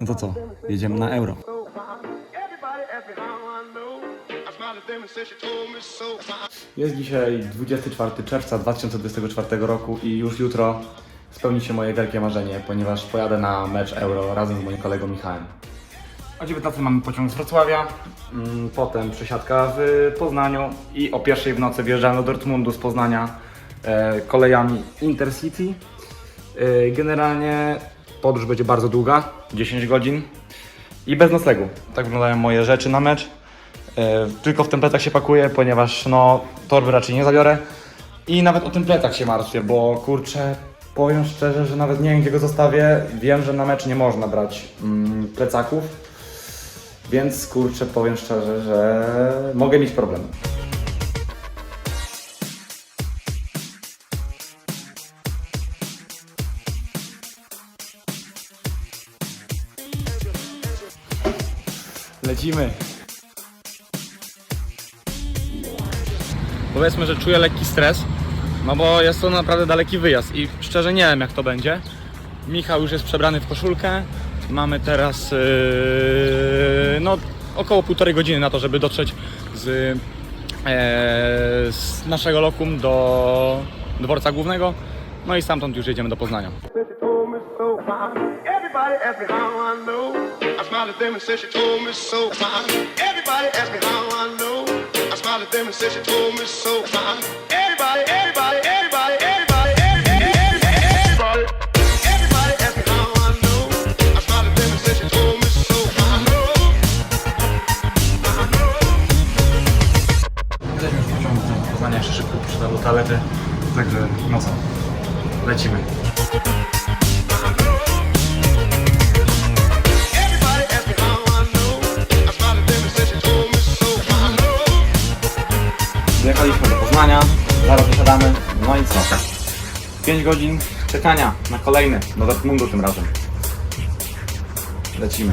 No to co? Jedziemy na euro. Jest dzisiaj 24 czerwca 2024 roku i już jutro spełni się moje wielkie marzenie, ponieważ pojadę na mecz Euro razem z moim kolegą Michałem. O 19 mamy pociąg z Wrocławia, mm, potem przesiadka w Poznaniu i o pierwszej w nocy wjeżdżamy do Dortmundu z Poznania e, kolejami Intercity. E, generalnie podróż będzie bardzo długa, 10 godzin i bez noclegu. Tak wyglądają moje rzeczy na mecz. E, Tylko w tym plecach się pakuję, ponieważ no torby raczej nie zabiorę. I nawet o tym plecach się martwię, bo kurczę, powiem szczerze, że nawet nie wiem gdzie go zostawię. Wiem, że na mecz nie można brać mm, plecaków. Więc kurczę, powiem szczerze, że mogę mieć problem. Lecimy. Powiedzmy, że czuję lekki stres, no bo jest to naprawdę daleki wyjazd i szczerze nie wiem jak to będzie. Michał już jest przebrany w koszulkę. Mamy teraz yy, no, około półtorej godziny na to, żeby dotrzeć z, e, z naszego lokum do dworca głównego. No i stamtąd już jedziemy do Poznania. Told me so. Everybody ask me how I know. I smiled at them and said she told me so. Everybody ask me how I know. I smiled at them and said she told me so. Everybody, everybody, everybody, everybody, szybko przeczytał toalety, także no co, lecimy. Zaraz wysiadamy, no i co? 5 godzin czekania na kolejny, do Dortmundu tym razem. Lecimy.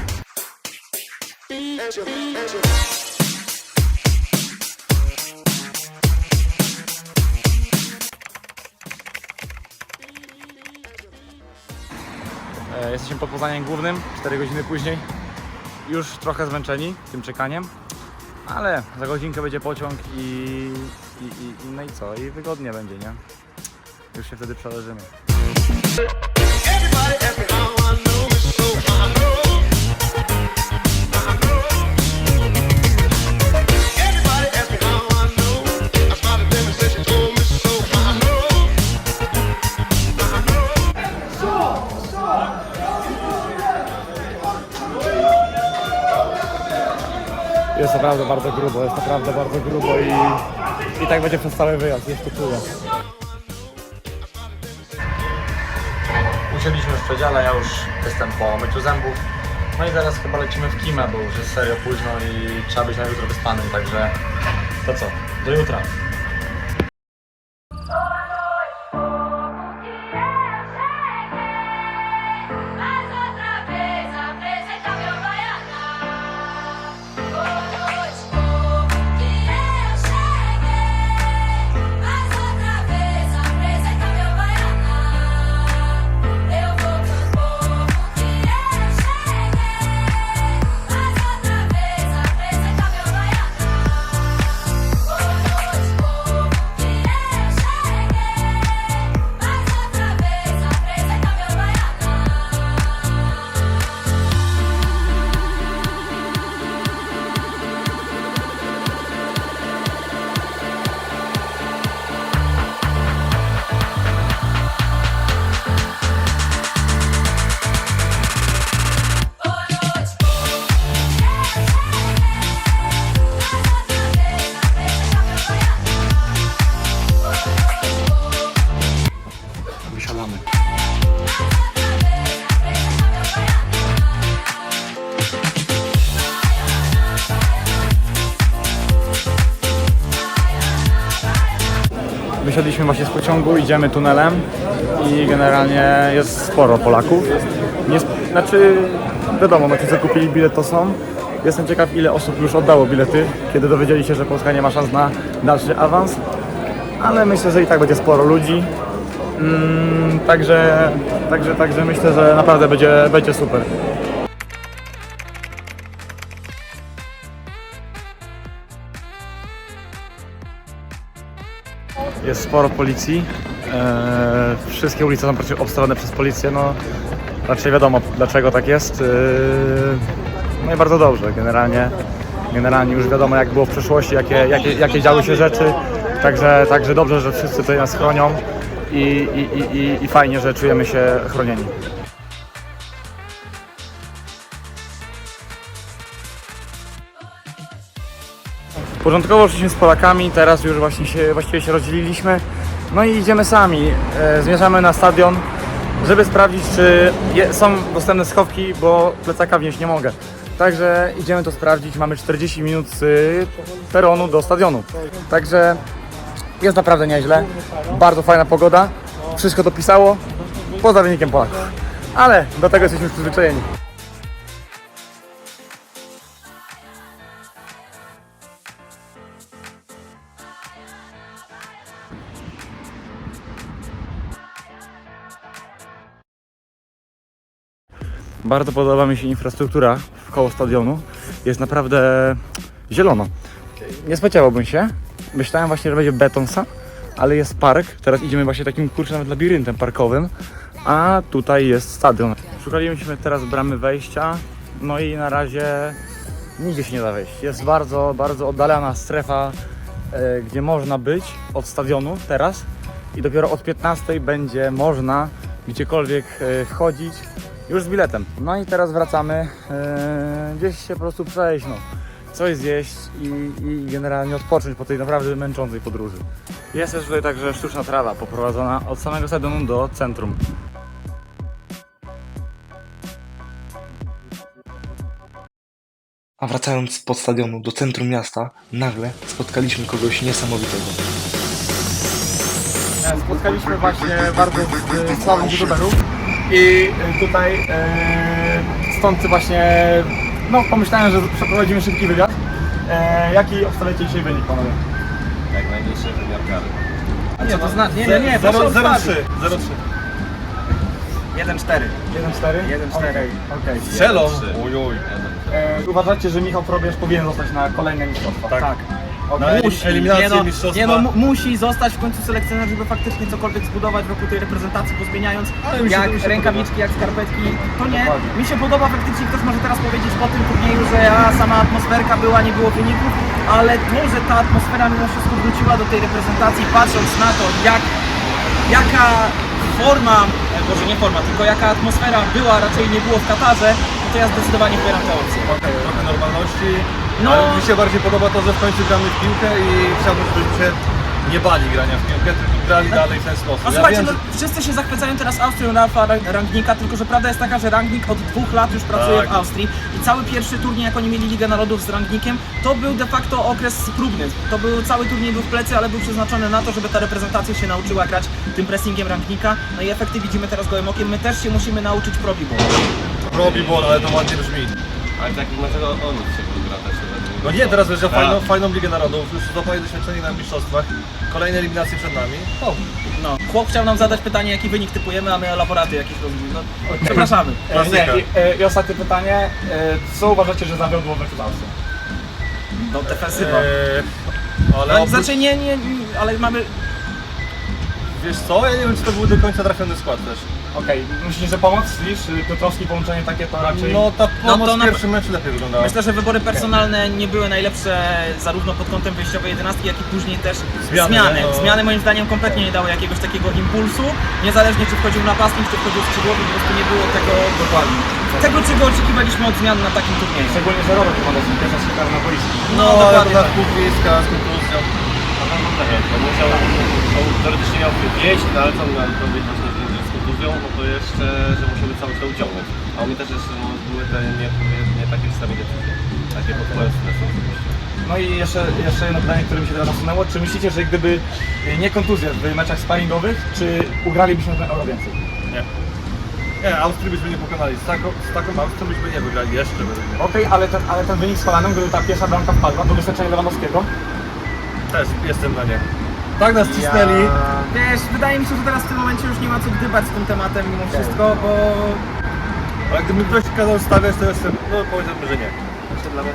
E, Jesteśmy pod Poznaniem Głównym, 4 godziny później. Już trochę zmęczeni tym czekaniem, ale za godzinkę będzie pociąg i, i, i, i no i co? I wygodnie będzie, nie? Już się wtedy przeleżymy. Jest naprawdę bardzo grubo, jest naprawdę bardzo grubo i, i tak będzie przez cały wyjazd, to czuję. Usiedliśmy w przedziale, ja już jestem po myciu zębów. No i zaraz chyba lecimy w Kimę, bo już jest serio późno i trzeba być na jutro wyspanym, także to co, do jutra. Wysiadliśmy właśnie z pociągu, idziemy tunelem i generalnie jest sporo Polaków. Nie, znaczy, wiadomo, no ci co kupili bilet to są. Jestem ciekaw ile osób już oddało bilety, kiedy dowiedzieli się, że Polska nie ma szans na dalszy awans. Ale myślę, że i tak będzie sporo ludzi. Mm, także, także, także myślę, że naprawdę będzie, będzie super. Sporo policji. Eee, wszystkie ulice są praktycznie obstawione przez policję. No, raczej wiadomo dlaczego tak jest. Eee, no i bardzo dobrze. Generalnie, generalnie już wiadomo jak było w przeszłości, jakie, jakie, jakie działy się rzeczy. Także, także dobrze, że wszyscy tutaj nas chronią i, i, i, i fajnie, że czujemy się chronieni. Początkowo szliśmy z Polakami, teraz już właśnie się, właściwie się rozdzieliliśmy. No i idziemy sami. E, zmierzamy na stadion, żeby sprawdzić, czy je, są dostępne schowki, bo plecaka wnieść nie mogę. Także idziemy to sprawdzić. Mamy 40 minut z peronu do stadionu. Także jest naprawdę nieźle. Bardzo fajna pogoda. Wszystko dopisało. Poza wynikiem Polaków. Ale do tego jesteśmy przyzwyczajeni. Bardzo podoba mi się infrastruktura koło stadionu. Jest naprawdę zielono. Nie spodziewałbym się. Myślałem właśnie, że będzie beton sam, ale jest park. Teraz idziemy właśnie takim kurczę nawet labiryntem parkowym, a tutaj jest stadion. Szukaliśmy teraz bramy wejścia, no i na razie nigdzie się nie da wejść. Jest bardzo, bardzo oddalona strefa, e, gdzie można być od stadionu teraz i dopiero od 15 będzie można gdziekolwiek e, wchodzić już z biletem. No i teraz wracamy e, gdzieś się po prostu przejść, no. coś zjeść i, i generalnie odpocząć po tej naprawdę męczącej podróży. Jest też tutaj także sztuczna trawa poprowadzona od samego stadionu do centrum. A wracając spod stadionu do centrum miasta, nagle spotkaliśmy kogoś niesamowitego. Spotkaliśmy właśnie bardzo sławnych youtuberów i e, tutaj e, stąd właśnie no, pomyślałem, że przeprowadzimy szybki wywiad. E, jaki obstawiacie dzisiaj wynik, panowie? Jak najmniejszy wymiar kary. A co to znaczy? Nie, nie, nie, proszę 0-3. obstawić. 0-3. 1-4. 1-4? 1-4. Okej, okej. Strzelą. Ojoj. Uważacie, że Michał Probierz powinien zostać na kolejne mistrzostwa? Tak. Na musi. eliminację nie no, mistrzostwa. nie no, mu- musi zostać w końcu selekcjoner, żeby faktycznie cokolwiek zbudować wokół tej reprezentacji, pozmieniając Ale mi się- jak mi się rękawiczki, jak skarpetki. To nie, Dokładnie. mi się podoba faktycznie, ktoś może teraz powiedzieć po tym turnieju, że a, sama atmosferka była, nie było wyników, ale może ta atmosfera mimo wszystko wróciła do tej reprezentacji, patrząc na to, jak, jaka forma, e, może nie forma, tylko jaka atmosfera była, raczej nie było w Katarze, no to ja zdecydowanie wybieram tę opcję. Okej, trochę normalności. No. Ale mi się bardziej podoba to, że w końcu gramy w piłkę i chciałbym, żebyśmy się nie bali grania w piłkę, tylko grali dalej w ten sposób. No Ja słuchajcie, wiem, no, wszyscy się zachwycają teraz Austrią Ralfa Ra- Rangnika, tylko że prawda jest taka, że Rangnick od dwóch lat już pracuje Tak. w Austrii i cały pierwszy turniej, jak oni mieli Ligę Narodów z Rangnickiem, to był de facto okres próbny. To był cały turniej był w plecy, ale był przeznaczony na to, żeby ta reprezentacja się nauczyła grać tym pressingiem Rangnicka. No i efekty widzimy teraz gołym okiem. My też się musimy nauczyć probibą. że robi bol, ale to ładnie brzmi. Ale tak dlaczego on się gra też według No nie, teraz będzie Tak. fajną, fajną Ligę Narodów, już złapali doświadczenie na mistrzostwach, kolejne eliminacje przed nami. O, No. Chłop chciał nam zadać pytanie, jaki wynik typujemy, a my elaboraty jakieś robimy. No, przepraszamy. E, Klasyka. nie, i, e, I ostatnie pytanie. E, co uważacie, że zawiodło w meczu z Austrią? No, defensywa. eee, ale No, oprócz, znaczy nie, nie, nie, ale mamy wiesz co, ja nie wiem czy to był do końca trafiony skład też. Okej, myślisz, że pomoc? Lisz, Piotrowski połączenie takie to raczej... No ta No pomoc to w na- pierwszym meczu lepiej wyglądała. Myślę, że wybory personalne nie były najlepsze zarówno pod kątem wyjściowej jedenastki, jak i później też Zmiany, zmiany. no. Zmiany moim zdaniem kompletnie nie dały jakiegoś takiego impulsu, niezależnie czy wchodził napastnik, czy wchodził skrzydłowy, po prostu nie było tego dokładnie. Tego, czego oczekiwaliśmy od zmian na takim turnieju. Szczególnie, że Robert Lewandowski pierwsza strzela na boisku. No, ale dokładnie to na tak. półbliska z kontuzją. To musiał, on teoretycznie miał wieść, no ale co miał robić właśnie kontuzją, no to jeszcze, że musimy cały czas uciągnąć. A u mnie też jeszcze no, były te nieodpowiednie takie czasami decyzje. Takie pod wpływem stresu oczywiście. No i jeszcze, jeszcze jedno pytanie, które mi się teraz nasunęło. Czy myślicie, że gdyby nie kontuzje w meczach sparingowych, czy ugralibyśmy ten euro więcej? Nie, Austrii byśmy nie pokonali. Z taką, z taką Austrią byśmy nie wygrali jeszcze według mnie. Okej, ale, ten, ale ten wynik z Holanem, gdyby ta pierwsza bramka wpadła, do doświadczenia Lewandowskiego, Też jestem na nie. Tak nas cisnęli, Wiesz, wydaje mi się, że teraz w tym momencie już nie ma co gdybać z tym tematem mimo wszystko, bo Ale gdyby ktoś kazał stawiać, to jeszcze, no powiedziałbym, że nie. Jeszcze dla mnie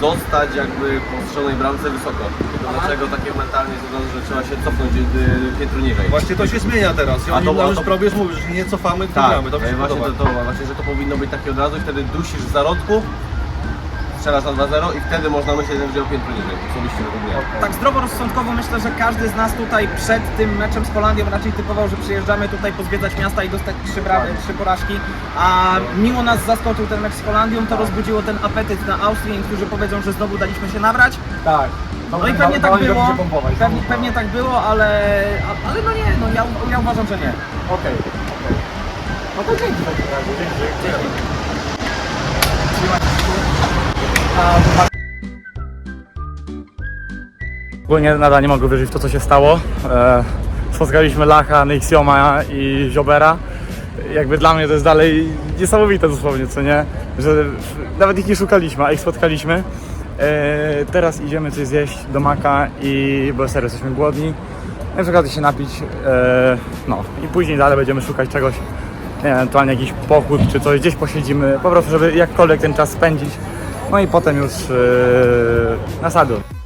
zostać jakby po strzelonej bramce wysoko. Tylko dlaczego takie mentalnie jest od razu, że trzeba się cofnąć y, piętro niżej? Właśnie to się zmienia teraz. I A oni to- to, już to- probierz mówisz, że nie cofamy, tylko Tak, gramy. To mi się właśnie, podoba. to, to, właśnie, że to powinno być takie od razu i wtedy dusisz w zarodku, strzelasz na 2-0 i wtedy można myśleć, że wziął piętro niżej. Osobiście według mnie. tak zdroworozsądkowo myślę, że każdy z nas tutaj przed tym meczem z Holandią raczej typował, że przyjeżdżamy tutaj pozwiedzać miasta i dostać trzy, bra- trzy porażki, a miło nas zaskoczył ten mecz z Holandią, to rozbudziło ten apetyt na Austrię, niektórzy powiedzą, że znowu daliśmy się nabrać. Tak. No i pewnie tak było, pewnie, pewnie tak było, ale, a- ale no nie, no ja, ja uważam, że nie. Okej, okej. No to dzięki w takim razie, dzięki. Ogólnie nadal nie mogę wierzyć w to, co się stało. E, spotkaliśmy Lacha, Nexioma i Ziobera. Jakby dla mnie to jest dalej niesamowite dosłownie, co nie? Że nawet ich nie szukaliśmy, a ich spotkaliśmy. E, teraz idziemy coś zjeść do Maka i bo serio jesteśmy głodni. No i przy okazji się napić. E, no i później dalej będziemy szukać czegoś, nie wiem, ewentualnie jakiś pochód czy coś, gdzieś posiedzimy, po prostu żeby jakkolwiek ten czas spędzić. No i potem już e, na.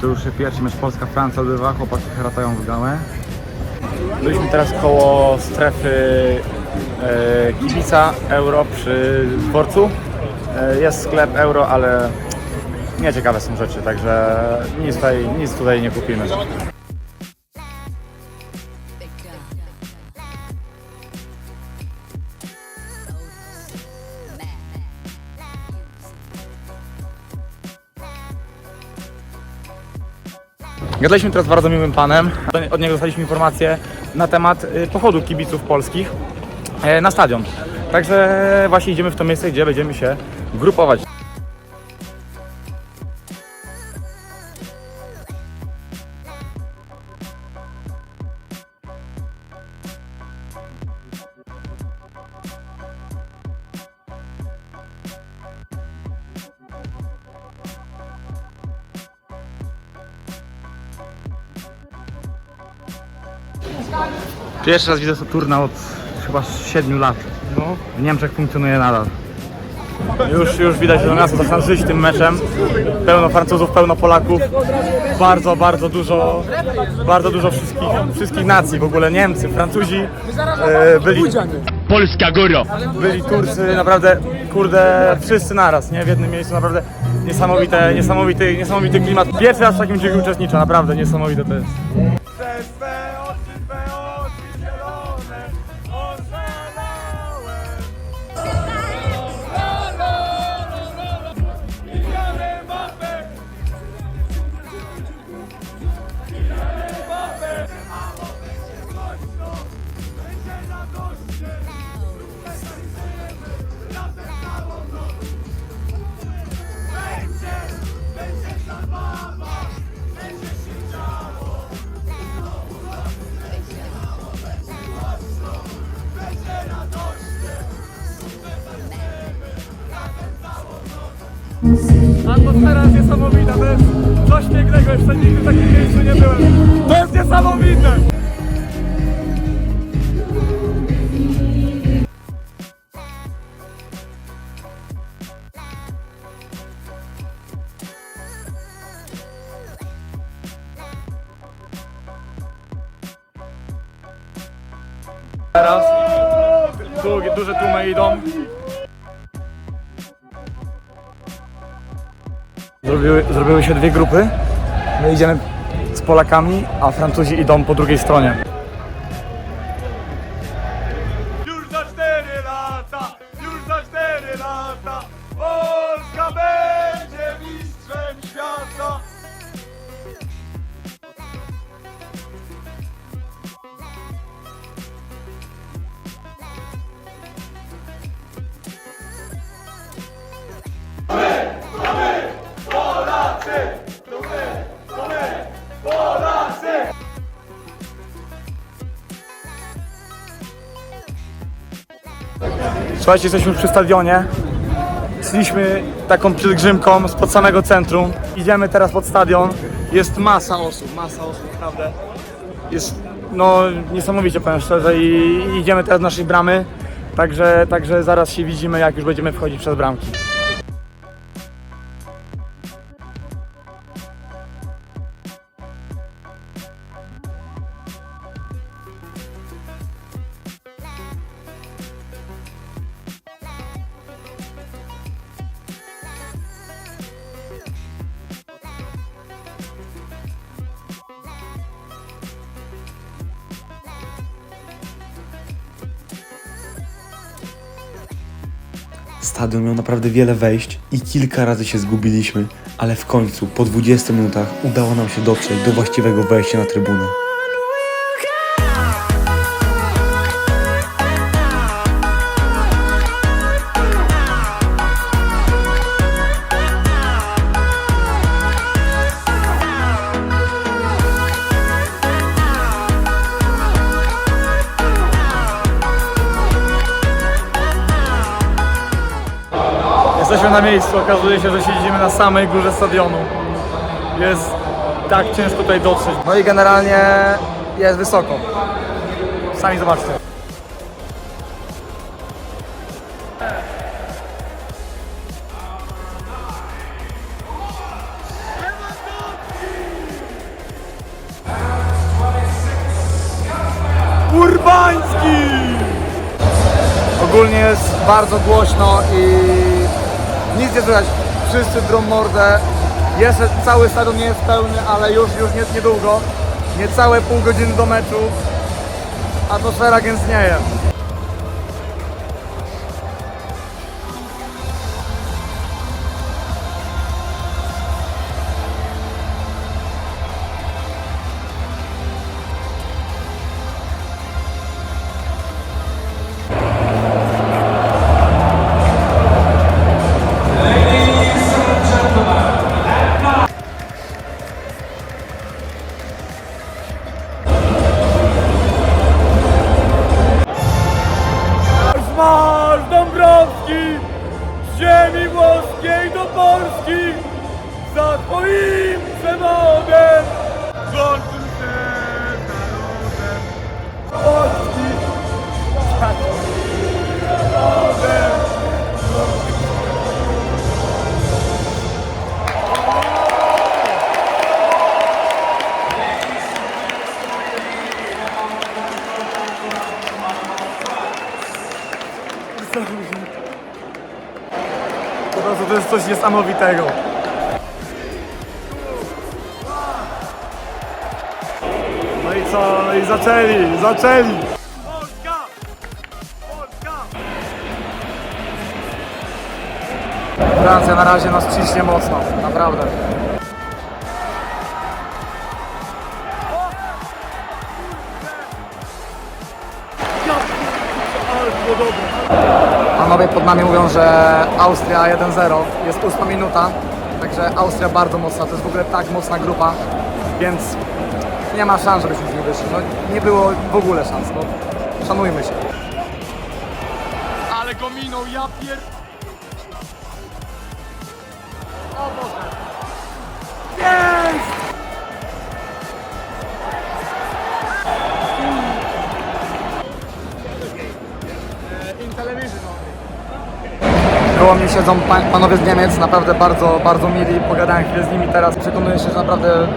To już się pierwszy mecz Polska-Francja odbywa, chłopaki ratają w gamę. Byliśmy teraz koło strefy e, kibica euro przy dworcu. E, jest sklep euro, ale nieciekawe są rzeczy, także nic tutaj, nic tutaj nie kupimy. Gadaliśmy teraz z bardzo miłym panem. Od niego dostaliśmy informację na temat y, pochodu kibiców polskich e, na stadion. Także właśnie idziemy w to miejsce, gdzie będziemy się grupować. Pierwszy raz widzę Saturna od chyba 7 lat. W Niemczech funkcjonuje nadal. Już, już widać, że miasto zaczyna żyć tym meczem. Pełno Francuzów, pełno Polaków. Bardzo, bardzo dużo, bardzo dużo wszystkich, wszystkich nacji. W ogóle Niemcy, Francuzi, e, byli, Polska góro. byli Turcy, naprawdę, kurde, wszyscy naraz, nie? W jednym miejscu, naprawdę niesamowite, niesamowity, niesamowity klimat. Pierwszy raz w takim czegoś uczestniczę, naprawdę niesamowite to jest. Atmosfera jest niesamowita, to jest coś pięknego, jeszcze nigdy w takim miejscu nie byłem. To jest niesamowite! Się dwie grupy. My idziemy z Polakami, a Francuzi idą po drugiej stronie. Słuchajcie, jesteśmy przy stadionie. Szliśmy taką pielgrzymką spod samego centrum. Idziemy teraz pod stadion. Jest masa osób, masa osób, naprawdę. Jest no niesamowicie powiem szczerze i idziemy teraz do naszej bramy. Także, także zaraz się widzimy, jak już będziemy wchodzić przez bramki. Stadion miał naprawdę wiele wejść i kilka razy się zgubiliśmy, ale w końcu, po 20 minutach, udało nam się dotrzeć do właściwego wejścia na trybunę. Jesteśmy na miejscu, okazuje się, że siedzimy na samej górze stadionu. Jest tak ciężko tutaj dotrzeć. No i generalnie jest wysoko. Sami zobaczcie. Urbański! Ogólnie jest bardzo głośno i nic nie słychać. Wszyscy drą mordę. Jeszcze cały stadion nie jest pełny, ale już, już nie, niedługo. Niecałe pół godziny do meczu. Atmosfera gęstnieje. Niesamowitego. No i co? No i zaczęli, zaczęli! Francja na razie nas ciśnie mocno, naprawdę. Pod nami mówią, że Austria 1-0, jest ósma minuta, także Austria bardzo mocna, to jest w ogóle tak mocna grupa, więc nie ma szans, żebyśmy z niej wyszli. No, nie było w ogóle szans, no, szanujmy się. Ale go minął, ja pier... O Boże! Jest! In television Koło mnie siedzą pa- panowie z Niemiec, naprawdę bardzo, bardzo mili. Pogadałem chwilę z nimi teraz. Przekonuję się, że naprawdę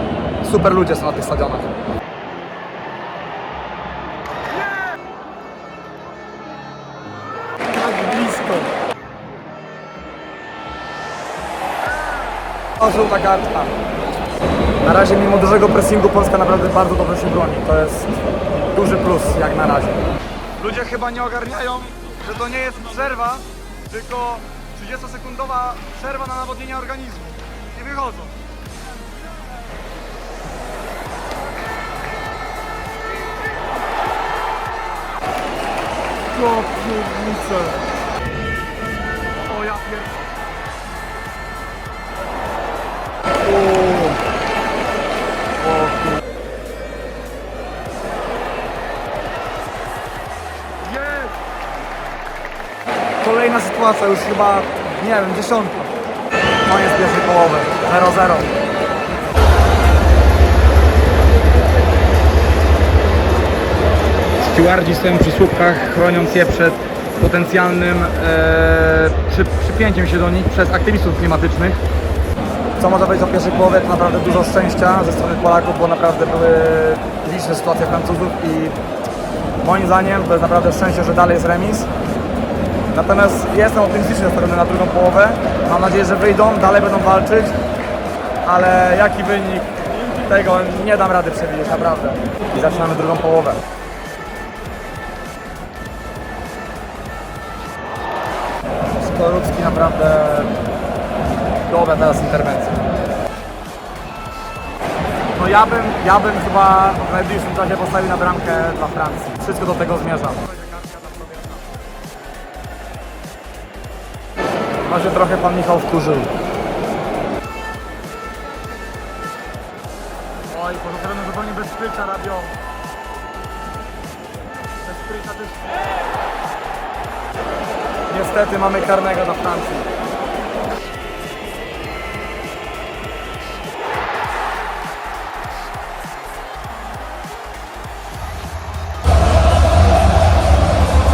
super ludzie są na tych stadionach. Tak blisko. O, żółta kartka. Na razie mimo dużego pressingu Polska naprawdę bardzo dobrze się broni. To jest duży plus jak na razie. Ludzie chyba nie ogarniają, że to nie jest przerwa, tylko 30-sekundowa przerwa na nawodnienie organizmu. Nie wychodzą. Ja pierniczę. Sytuacja, już chyba, nie wiem, dziesiątka. Koniec pierwszej połowy, 0-0. Stewardzi stoją przy słupkach, chroniąc je przed potencjalnym e, przy, przypięciem się do nich przez aktywistów klimatycznych. Co można powiedzieć o pierwszej połowie, to naprawdę dużo szczęścia ze strony Polaków, bo naprawdę były liczne sytuacje Francuzów i moim zdaniem to jest naprawdę szczęście, że dalej jest remis. Natomiast jestem optymistycznie nastawiony na drugą połowę. Mam nadzieję, że wyjdą, dalej będą walczyć, ale jaki wynik tego nie dam rady przewidzieć, naprawdę. I zaczynamy drugą połowę. Skorupski naprawdę dobra teraz interwencja. No ja bym, ja bym chyba w najbliższym czasie postawił na bramkę dla Francji. Wszystko do tego zmierza. Chyba się trochę pan Michał wkurzył. Oj, pozostawiony zupełnie bez skrycia Rabio. Bez skrycia też... Niestety mamy karnego dla Francji.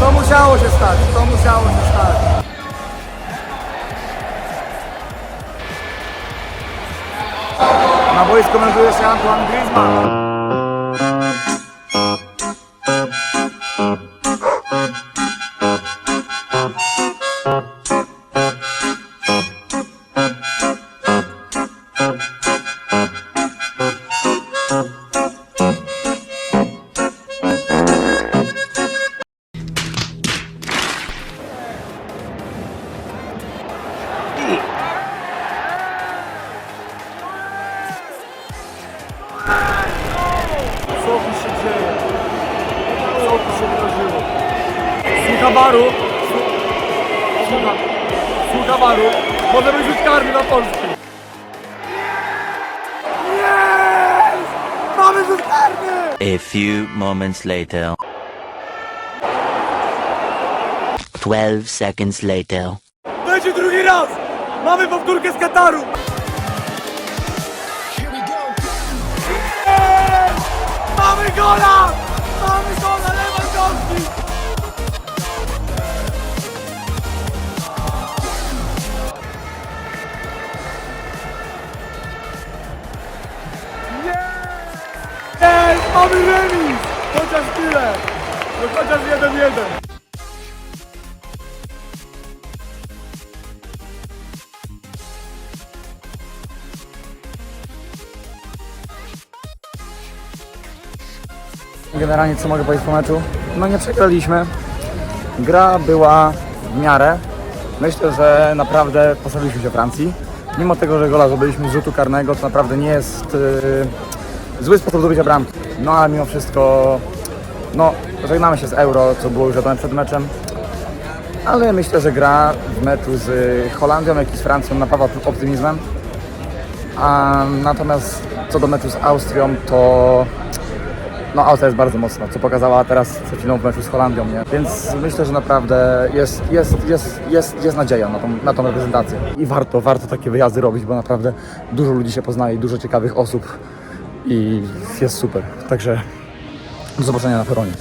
To musiało się stać, to musiało się stać. Na boisku melduje się Antoine Griezmann. Może być rzut karny na Polskę. Jest! Mamy rzut karny! A few moments later. 12 seconds later. Będzie drugi raz! Mamy powtórkę z Kataru! Jest! Mamy gola! Mamy remis! Chociaż tyle! No chociaż jeden jeden. Generalnie co mogę powiedzieć po meczu? No nie przegraliśmy. Gra była w miarę. Myślę, że naprawdę postawiliśmy się Francji. Mimo tego, że gola zdobyliśmy z rzutu karnego, to naprawdę nie jest yy, zły sposób zdobycia bramki. No ale mimo wszystko, no żegnamy się z Euro, co było już wiadomo przed meczem. Ale myślę, że gra w meczu z Holandią, jak i z Francją napawa optymizmem. A natomiast co do meczu z Austrią, to no Austria jest bardzo mocna, co pokazała teraz przed chwilą w meczu z Holandią, nie? Więc myślę, że naprawdę jest, jest, jest, jest, jest nadzieja na tą, na tą reprezentację. I warto, warto takie wyjazdy robić, bo naprawdę dużo ludzi się poznaje, dużo ciekawych osób i jest super. Także do zobaczenia na peronie.